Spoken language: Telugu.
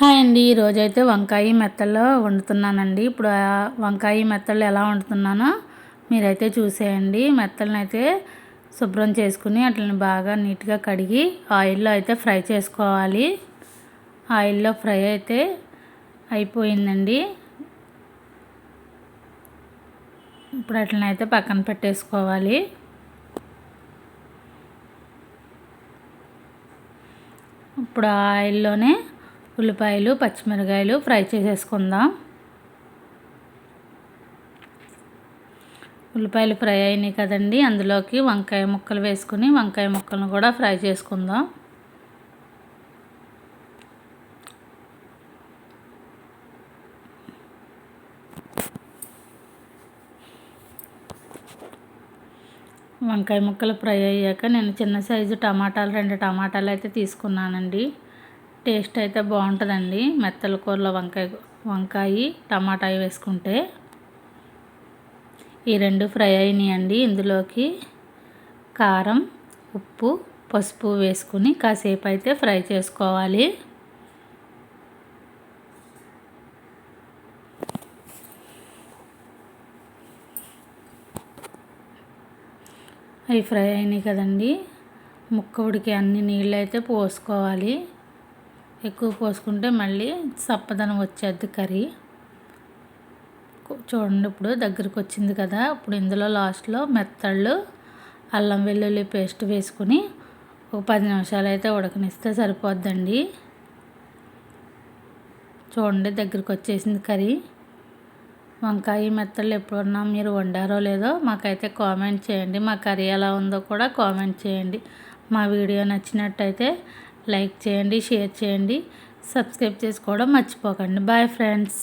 హాయ్ అండి. ఈరోజైతే వంకాయ మెత్తల్లో వండుతున్నానండి. ఇప్పుడు వంకాయ మెత్తలు ఎలా వండుతున్నానో మీరైతే చూసేయండి. మెత్తలను అయితే శుభ్రం చేసుకుని అట్లని బాగా నీట్గా కడిగి ఆయిల్లో అయితే ఫ్రై చేసుకోవాలి. ఆయిల్లో ఫ్రై అయితే అయిపోయిందండి. ఇప్పుడు అట్లనైతే పక్కన పెట్టేసుకోవాలి. ఇప్పుడు ఆయిల్లోనే ఉల్లిపాయలు పచ్చిమిరకాయలు ఫ్రై చేసేసుకుందాం. ఉల్లిపాయలు ఫ్రై అయినాయి కదండి. అందులోకి వంకాయ ముక్కలు వేసుకుని వంకాయ ముక్కలను కూడా ఫ్రై చేసుకుందాం. వంకాయ ముక్కలు ఫ్రై అయ్యాక నేను చిన్న సైజు టమాటాలు రెండు టమాటాలు అయితే తీసుకున్నానండి. టేస్ట్ అయితే బాగుంటుందండి. మెత్తల కూరలో వంకాయ వంకాయ టమాటా వేసుకుంటే. ఈ రెండు ఫ్రై అయినాయండి. ఇందులోకి కారం ఉప్పు పసుపు వేసుకుని కాసేపు అయితే ఫ్రై చేసుకోవాలి. అవి ఫ్రై అయినాయి కదండి. ముక్క ఉడికి అన్ని నీళ్ళు అయితే పోసుకోవాలి. ఎక్కువ పోసుకుంటే మళ్ళీ సప్పదనం వచ్చేది కర్రీ. చూడండి ఇప్పుడు దగ్గరికి వచ్చింది కదా. ఇప్పుడు ఇందులో లాస్ట్లో మెత్తళ్ళు అల్లం వెల్లుల్లి పేస్ట్ వేసుకుని ఒక పది నిమిషాలు అయితే ఉడకనిస్తే సరిపోద్దండి. చూడండి దగ్గరికి వచ్చేసింది కర్రీ. వంకాయ మెత్తలు ఎప్పుడన్నా మీరు వండారో లేదో మాకైతే కామెంట్ చేయండి. మా కర్రీ ఎలా ఉందో కూడా కామెంట్ చేయండి. మా వీడియో నచ్చినట్టయితే లైక్ చేయండి షేర్ చేయండి. సబ్స్క్రైబ్ చేసుకోవడం మర్చిపోకండి. Bye friends.